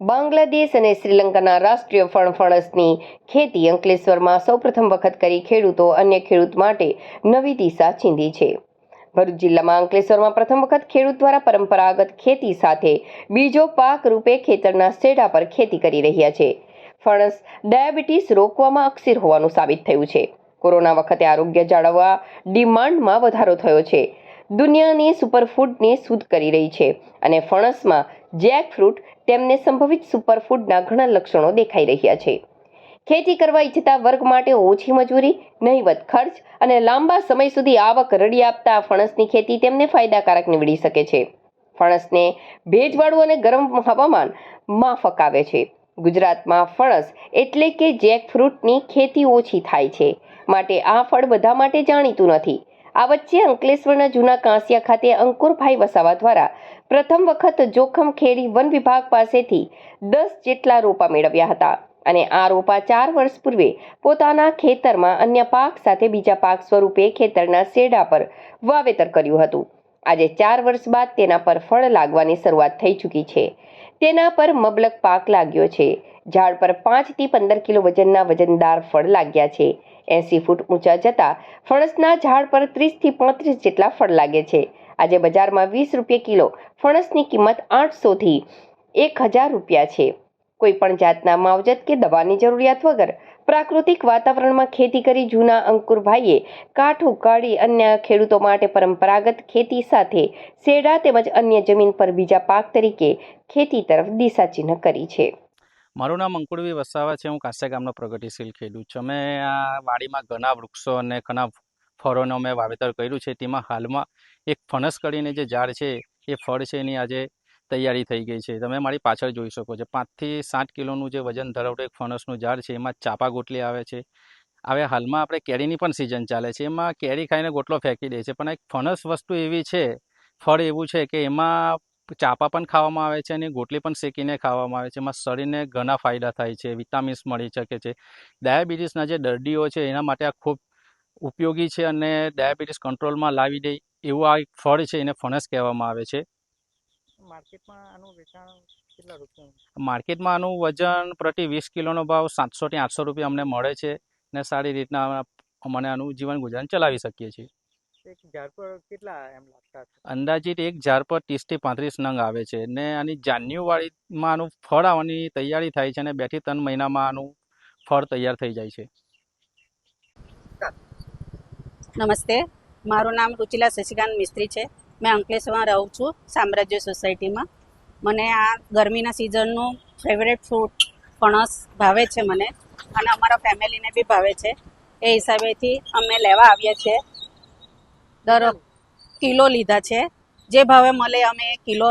બાંગ્લાદેશ અને શ્રીલંકાના રાષ્ટ્રીય ફળ ફણસની ખેતી અંકલેશ્વરમાં સૌપ્રથમ વખત કરી ખેડૂતો અન્ય ખેડૂત માટે નવી દિશા ચીંધી છે. ભરૂચ જિલ્લામાં અંકલેશ્વરમાં પ્રથમ વખત ખેડૂત દ્વારા પરંપરાગત ખેતી સાથે બીજો પાક રૂપે ખેતરના શેઢા પર ખેતી કરી રહ્યા છે. ફણસ ડાયાબિટીસ રોકવામાં અક્ષીર હોવાનું સાબિત થયું છે. કોરોના વખતે આરોગ્ય જાળવવા ડિમાન્ડમાં વધારો થયો છે. દુનિયાની સુપરફૂડને શુદ્ધ કરી રહી છે અને ફણસમાં જેકફ્રૂટ તેમને સંભવિત સુપરફૂડના ઘણા લક્ષણો દેખાઈ રહ્યા છે. ખેતી કરવા ઈચ્છતા વર્ગ માટે ઓછી મજૂરી, નહીવત ખર્ચ અને લાંબા સમય સુધી આવક રડી આપતા ફણસની ખેતી તેમને ફાયદાકારક નીવડી શકે છે. ફણસને ભેજવાળું અને ગરમ હવામાન માફક આવે છે. ગુજરાતમાં ફણસ એટલે કે જેકફ્રૂટની ખેતી ઓછી થાય છે. માટે આ ફળ બધા માટે જાણીતું નથી. આ વચ્ચે અંકલેશ્વરના જૂના કાંસિયા ખાતે અંકુરભાઈ વસાવા દ્વારા પ્રથમ વખત જોખમ ખેડી વન વિભાગ પાસેથી દસ જેટલા રોપા મેળવ્યા હતા. અને આ રોપા ચાર વર્ષ પૂર્વે પોતાના ખેતરમાં અન્ય પાક સાથે બીજા પાક સ્વરૂપે ખેતરના શેઢા પર વાવેતર કર્યું હતું. આજે ચાર વર્ષ બાદ તેના પર ફળ લાગવાની શરૂઆત થઈ ચૂકી છે. તેના પર મબલક પાક લાગ્યો છે. ઝાડ પર પાંચથી પંદર કિલો વજનના વજનદાર ફળ લાગ્યા છે. એંસી ફૂટ ઊંચા જતા ફણસના ઝાડ પર ત્રીસથી પાંત્રીસ જેટલા ફળ લાગે છે. આજે બજારમાં વીસ રૂપિયા કિલો, ફણસની કિંમત આઠસોથી એક હજાર રૂપિયા છે. કોઈ પણ જાતના માવજત કે દવાની જરૂરિયાત વગર પ્રાકૃતિક વાતાવરણમાં ખેતી કરી જૂના અંકુરભાઈએ કાઠ ઉકાળી અન્ય ખેડૂતો માટે પરંપરાગત ખેતી સાથે શેડા તેમજ અન્ય જમીન પર બીજા પાક તરીકે ખેતી તરફ દિશાચિહ્ન કરી છે. મારું નામ અંકુરવી વસાવા છે. હું કાંસા ગામનો પ્રગતિશીલ ખેડૂત છું. અમે આ વાડીમાં ઘણા વૃક્ષો અને ઘણા ફળોનું અમે વાવેતર કર્યું છે. તેમાં હાલમાં એક ફણસ કરીને જે ઝાડ છે, એ ફળ છે એની આજે તૈયારી થઈ ગઈ છે. તમે મારી પાછળ જોઈ શકો છો. પાંચથી સાત કિલોનું જે વજન ધરાવતું એક ફણસનું ઝાડ છે, એમાં ચાપા ગોટલી આવે છે. હવે હાલમાં આપણે કેરીની પણ સિઝન ચાલે છે. એમાં કેરી ખાઈને ગોટલો ફેંકી દે છે. પણ એક ફણસ વસ્તુ એવી છે, ફળ એવું છે કે એમાં ચાપા પણ ખાવામાં આવે છે અને ગોટલી પણ શેકીને ખાવામાં આવે છે. એમાં શરીરને ઘણા ફાયદા થાય છે વિટામિન્સ મળી શકે છે. ડાયાબિટીસના જે દર્દીઓ છે એના માટે આ ખૂબ ઉપયોગી છે અને ડાયાબિટીસ કંટ્રોલમાં લાવી દે એવું આ એક ફળ છે એને ફણસ કહેવામાં આવે છે. માર્કેટમાં આનું વેચાણ કેટલા રૂપિયા? માર્કેટમાં આનું વજન પ્રતિ વીસ કિલોનો ભાવ સાતસોથી આઠસો રૂપિયા અમને મળે છે ને સારી રીતના અમને આનું જીવન ગુજરાન ચલાવી શકીએ છીએ. એક ઝાડ પર કેટલા એમ લાગતા હશે? અંદાજિત એક ઝાડ પર ત્રીસથી પાંત્રીસ નંગ આવે છે ને આની જાન્યુઆરીમાં આનું ફળ આવવાની તૈયારી થાય છે અને બેથી ત્રણ મહિનામાં આનું ફળ તૈયાર થઈ જાય છે. નમસ્તે. મારું નામ રુચિલા શશિકાંત મિસ્ત્રી છે. મેં અંકલેશ્વરમાં રહું છું સામ્રાજ્ય સોસાયટીમાં. મને આ ગરમીના સિઝનનું ફેવરેટ ફ્રૂટ ફણસ ભાવે છે મને. અને અમારા ફેમિલીને બી ભાવે છે. એ હિસાબેથી અમે લેવા આવ્યા છીએ દર કિલો લીધા છે. જે ભાવે મળે અમે કિલો